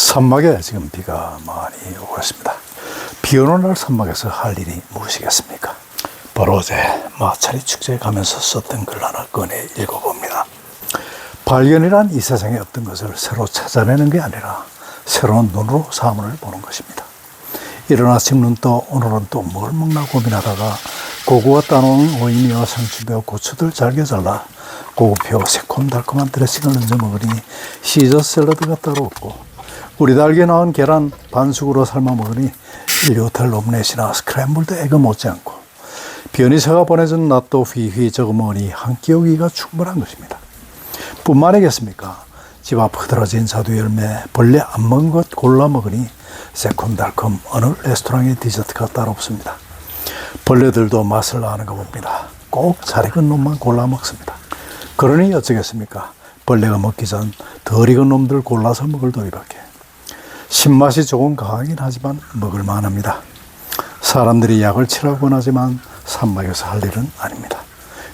산막에 지금 비가 많이 오고 있습니다. 비 오는 날 산막에서 할 일이 무엇이겠습니까? 바로 어제 마차리 축제에 가면서 썼던 글 하나 꺼내 읽어봅니다. 발견이란 이 세상에 없던 것을 새로 찾아내는 게 아니라 새로운 눈으로 사물을 보는 것입니다. 아침 눈떠 오늘은 또 뭘 먹나 고민하다가 고구가 따놓은 오이미와 상추뼈, 고추들 잘게 잘라 고구표 새콤달콤한 드레싱을 얹어 먹으니 시저 샐러드가 따로 없고 우리 달게 나온 계란 반숙으로 삶아 먹으니 일요텔 오믈렛이나 스크램블드 에그 못지않고 변희사가 보내준 낫도 휘휘 먹으니 한 끼오기가 충분한 것입니다. 뿐만 아니겠습니까? 집 앞 흐드러진 자두 열매 벌레 안 먹은 것 골라 먹으니 새콤달콤 어느 레스토랑의 디저트가 따로 없습니다. 벌레들도 맛을 아는가 봅니다. 꼭 잘 익은 놈만 골라 먹습니다. 그러니 어쩌겠습니까? 벌레가 먹기 전 덜 익은 놈들 골라서 먹을 도리밖에. 신맛이 조금 강하긴 하지만 먹을 만합니다. 사람들이 약을 치라곤 하지만 산막에서 할 일은 아닙니다.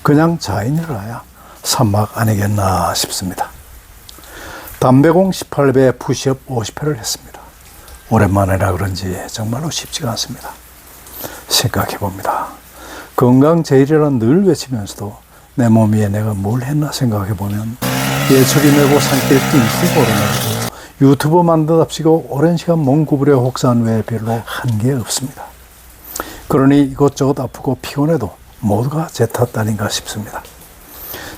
그냥 자인이라야 산막 아니겠나 싶습니다. 담배공 18배, 푸시업 50회를 했습니다. 오랜만이라 그런지 정말로 쉽지가 않습니다. 생각해 봅니다. 건강 제일이란 늘 외치면서도 내 몸 위에 내가 뭘 했나 생각해 보면 예초리 메고 산길 띵띵 오르내고 유튜브 만드답시고 오랜 시간 몸 구부려 혹사한 외에 별로 한 게 없습니다. 그러니 이것저것 아프고 피곤해도 모두가 제 탓 아닌가 싶습니다.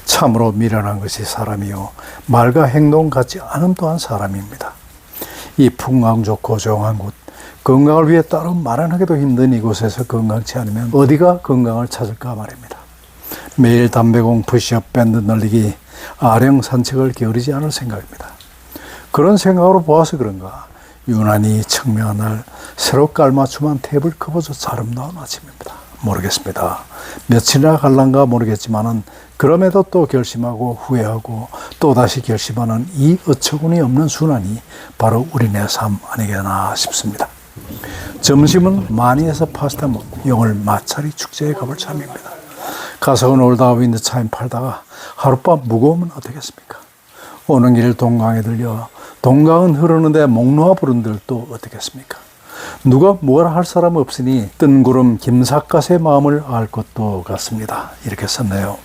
참으로 미련한 것이 사람이요 말과 행동 같지 않음 또한 사람입니다. 이 풍광 좋고 조용한 곳 건강을 위해 따로 마련하기도 힘든 이곳에서 건강치 않으면 어디가 건강을 찾을까 말입니다. 매일 담배공 푸시업 밴드 늘리기 아령 산책을 게으르지 않을 생각입니다. 그런 생각으로 보아서 그런가 유난히 청명한 날 새로 깔맞춤한 테이블 커버조차 아름다운 아침입니다. 모르겠습니다. 며칠이나 갈란가 모르겠지만은 그럼에도 또 결심하고 후회하고 또 다시 결심하는 이 어처구니 없는 순환이 바로 우리네 삶 아니겠나 싶습니다. 점심은 마니에서 파스타 먹고 영월 마차리 축제에 가볼 참입니다. 가서 놀다가 윈드차임 팔다가 하룻밤 무거우면 어떻겠습니까? 오는 길 동강에 들려 동강은 흐르는데 목 놓아 부른들 또 어떻겠습니까? 누가 뭐라 할 사람 없으니 뜬 구름 김삿갓의 마음을 알 것도 같습니다. 이렇게 썼네요.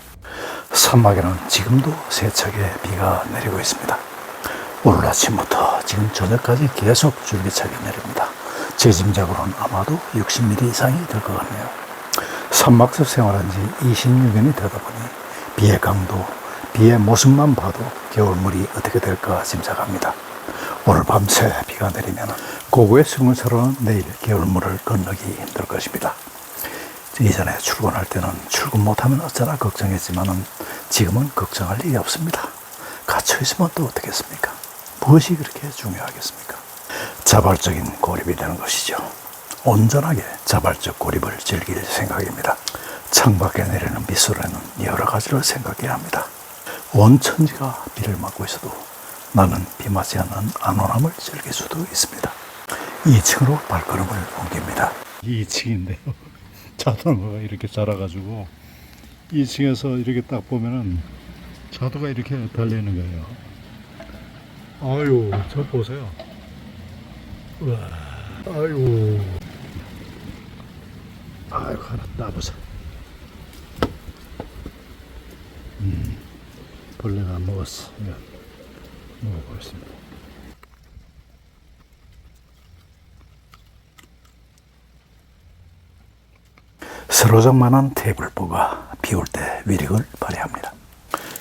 산막에는 지금도 세차게 비가 내리고 있습니다. 오늘 아침부터 지금 저녁까지 계속 줄기차게 내립니다. 제 짐작으로는 아마도 60mm 이상이 될 것 같네요. 산막에서 생활한 지 26년이 되다 보니 비의 강도, 비의 모습만 봐도 겨울물이 어떻게 될까 짐작합니다. 오늘 밤새 비가 내리면 고구의 승은처럼 내일 겨울물을 건너기 힘들 것입니다. 이전에 출근할 때는 출근 못하면 어쩌나 걱정했지만은 지금은 걱정할 일이 없습니다. 갇혀 있으면 또 어떻겠습니까? 무엇이 그렇게 중요하겠습니까? 자발적인 고립이라는 것이죠. 온전하게 자발적 고립을 즐길 생각입니다. 창밖에 내리는 미소라는 여러 가지를 생각해야 합니다. 온 천지가 비를 맞고 있어도 나는 비 맞지 않는 안온함을 즐길 수도 있습니다. 2층으로 발걸음을 옮깁니다. 2층인데요. 자두나무가 이렇게 자라가지고 2층에서 이렇게 딱 보면은 자두가 이렇게 달리는 거예요. 아유, 저 보세요. 우와, 아유. 아유, 하나 따보자. 벌레가 안 먹었어. 이거 먹어보겠습니다. 서로적만한 테이블보가 비올 때 위력을 발휘합니다.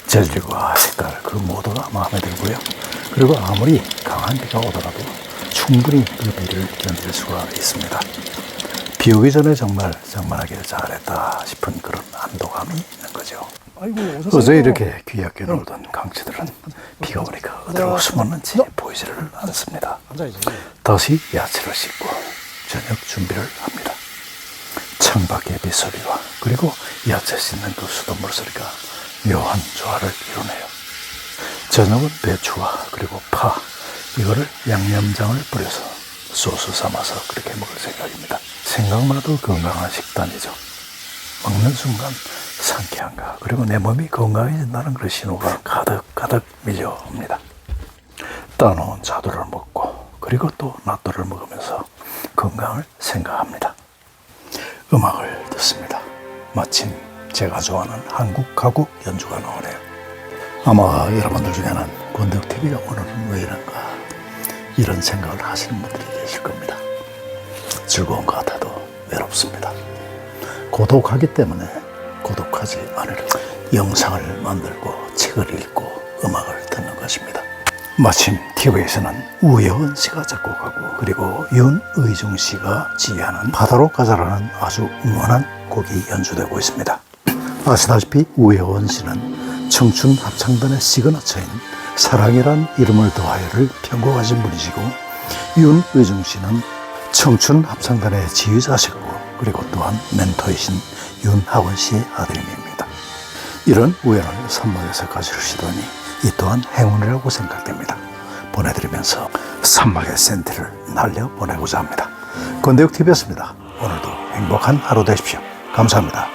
재질과 색깔 그 모두가 마음에 들고요. 그리고 아무리 강한 비가 오더라도 충분히 그 비를 견딜 수가 있습니다. 비 오기 전에 정말 장만하길 잘했다 싶은 그런 안도감이 있는 거죠. 어제 이렇게 귀엽게 놀던 강치들은 비가 오니까 어디로 숨었는지 보이지를 않습니다. 다시 야채를 씻고 저녁 준비를 합니다. 창밖의 빗소리와 그리고 야채 씻는 그 수돗물 소리가 묘한 조화를 이루네요. 저녁은 배추와 그리고 파 이거를 양념장을 뿌려서 소스 삼아서 그렇게 먹을 생각입니다. 생각만 해도 건강한 식단이죠. 먹는 순간 상쾌한가 그리고 내 몸이 건강해진다는 그런 신호가 가득 가득 밀려옵니다. 따놓은 자두를 먹고 그리고 또 낫또를 먹으면서 건강을 생각합니다. 음악을 듣습니다. 마침 제가 좋아하는 한국 가곡 연주가 나오네요. 아마 여러분들 중에는 권대욱 TV가 오늘은 왜 이런가 이런 생각을 하시는 분들이 계실 겁니다. 즐거운 것 같아도 외롭습니다. 고독하기 때문에 고독하지 않으려 영상을 만들고 책을 읽고 음악을 듣는 것입니다. 마침 TV에서는 우여은 씨가 작곡하고 그리고 윤의중 씨가 지휘하는 바다로 가자라는 아주 응원한 곡이 연주되고 있습니다. 아시다시피 우여은 씨는 청춘 합창단의 시그너처인 사랑이란 이름을 더하여를 편곡하신 분이시고 윤의중 씨는 청춘 합창단의 지휘자셨고 그리고 또한 멘토이신 윤하원 씨의 아드님입니다. 이런 우연을 산막에서 가지시더니 이 또한 행운이라고 생각됩니다. 보내드리면서 산막의 센티를 날려 보내고자 합니다. 권대욱 TV였습니다. 오늘도 행복한 하루 되십시오. 감사합니다.